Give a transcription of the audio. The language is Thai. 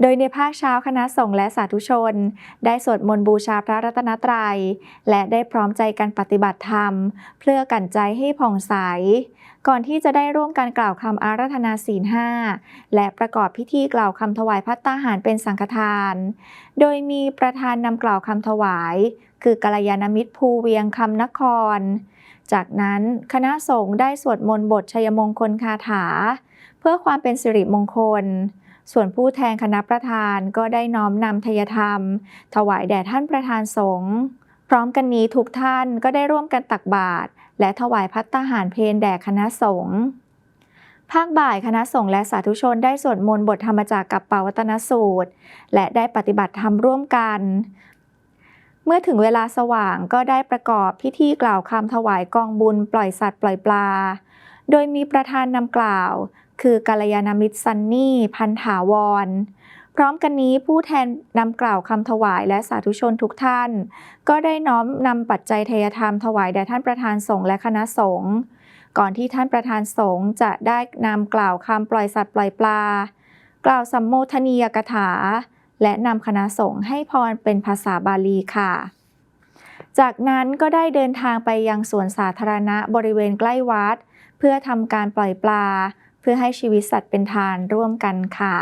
โดยในภาคเช้าคณะสงฆ์และสาธุชน ได้สวดมนต์บูชาพระรัตนตรัย และได้พร้อมใจกันปฏิบัติธรรม เพื่อกันใจให้ผ่องใส ก่อนที่จะได้ร่วมกันกล่าวคำอาราธนาศีลห้าและประกอบพิธีกล่าวคำถวายพัตตาหารเป็นสังฆทาน โดยมีประธานนำกล่าวคำถวาย คือกัลยาณมิตรภูเวียงคำนคร จากนั้นคณะสงฆ์ได้สวดมนต์บทชัยมงคลคาถา เพื่อความเป็นสิริมงคล ส่วนผู้แทนคณะประธานก็ได้น้อมนำทยธรรม ถวายแด่ท่านประธานสงฆ์พร้อมกันนี้ทุกท่านก็ได้ร่วมกันตักบาตรและถวายพัตตาหารเพลแด่คณะสงฆ์ภาคบ่ายคณะสงฆ์และสาธุชนได้สวดมนต์บทธรรมจากกับปาวัตนสูตร และได้ปฏิบัติธรรมร่วมกัน เมื่อถึงเวลาสว่างก็ได้ประกอบพิธีกล่าวคำถวายกองบุญปล่อยสัตว์ปล่อยปลา โดยมีประธานนำกล่าว คือกัลยาณมิตรซันนี่ พันถาวร พร้อมกันนี้ผู้แทนนำกล่าวคำถวายและสาธุชนทุกท่าน ก็ได้น้อมนำปัจจัยทยธรรมถวายแด่ท่านประธานสงฆ์และคณะสงฆ์ก่อนที่ท่านประธานสงฆ์จะได้นำกล่าวคำปล่อยสัตว์ปล่อยปลา กล่าวสัมโมทนียกถา และนำคณะสงฆ์ให้พรเป็นภาษาบาลีค่ะ จากนั้นก็ได้เดินทางไปยังสวนสาธารณะบริเวณใกล้วัด เพื่อทำการปล่อยปลา เพื่อให้ชีวิตสัตว์เป็นทานร่วมกันค่ะ